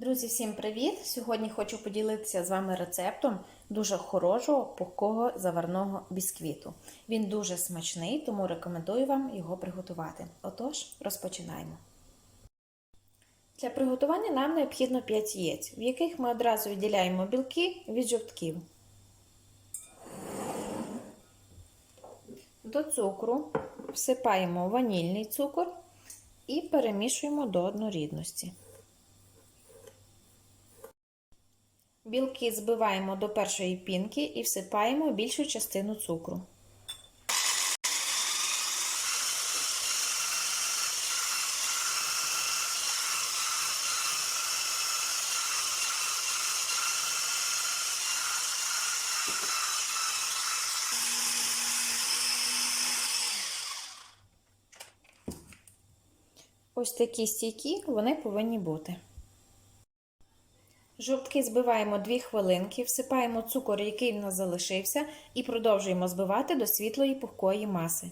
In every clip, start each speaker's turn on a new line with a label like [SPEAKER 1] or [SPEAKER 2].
[SPEAKER 1] Друзі, всім привіт! Сьогодні хочу поділитися з вами рецептом дуже хорошого пухкого заварного бісквіту. Він дуже смачний, тому рекомендую вам його приготувати. Отож, розпочинаємо. Для приготування нам необхідно 5 яєць, в яких ми одразу відділяємо білки від жовтків. До цукру всипаємо ванільний цукор і перемішуємо до однорідності. Білки збиваємо до першої пінки і всипаємо більшу частину цукру. Ось такі стійкі вони повинні бути. Жовтки збиваємо 2 хвилинки, всипаємо цукор, який в нас залишився, і продовжуємо збивати до світлої пухкої маси.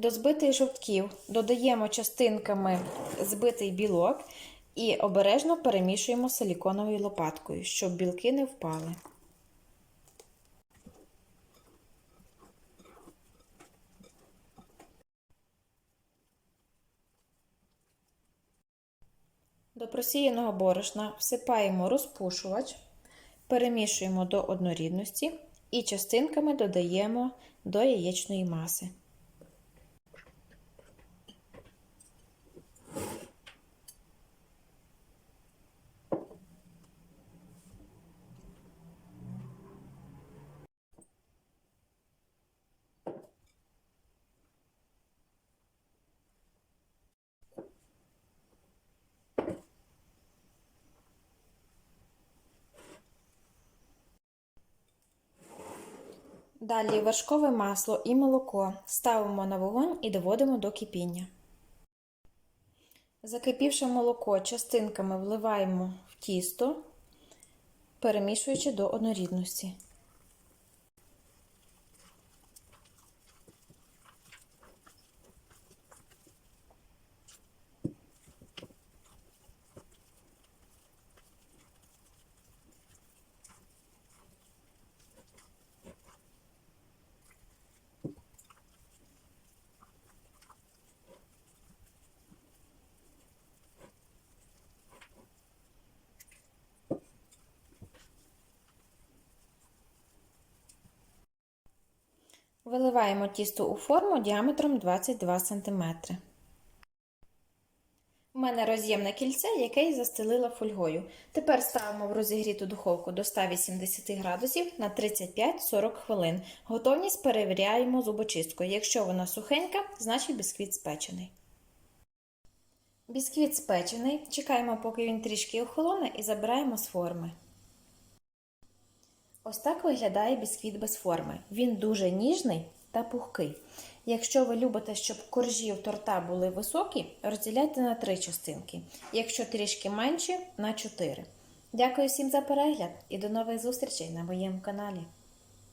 [SPEAKER 1] До збитих жовтків додаємо частинками збитий білок і обережно перемішуємо силіконовою лопаткою, щоб білки не впали. До просіяного борошна всипаємо розпушувач, перемішуємо до однорідності і частинками додаємо до яєчної маси. Далі вершкове масло і молоко ставимо на вогонь і доводимо до кипіння. Закипівши молоко частинками вливаємо в тісто, перемішуючи до однорідності. Виливаємо тісто у форму діаметром 22 см. У мене роз'ємне кільце, яке я застелила фольгою. Тепер ставимо в розігріту духовку до 180 градусів на 35-40 хвилин. Готовність перевіряємо зубочисткою. Якщо вона сухенька, значить бісквіт спечений. Бісквіт спечений. Чекаємо, поки він трішки охолоне, і забираємо з форми. Ось так виглядає бісквіт без форми. Він дуже ніжний та пухкий. Якщо ви любите, щоб коржі у торта були високі, розділяйте на три частинки. Якщо трішки менші, на чотири. Дякую всім за перегляд і до нових зустрічей на моєму каналі.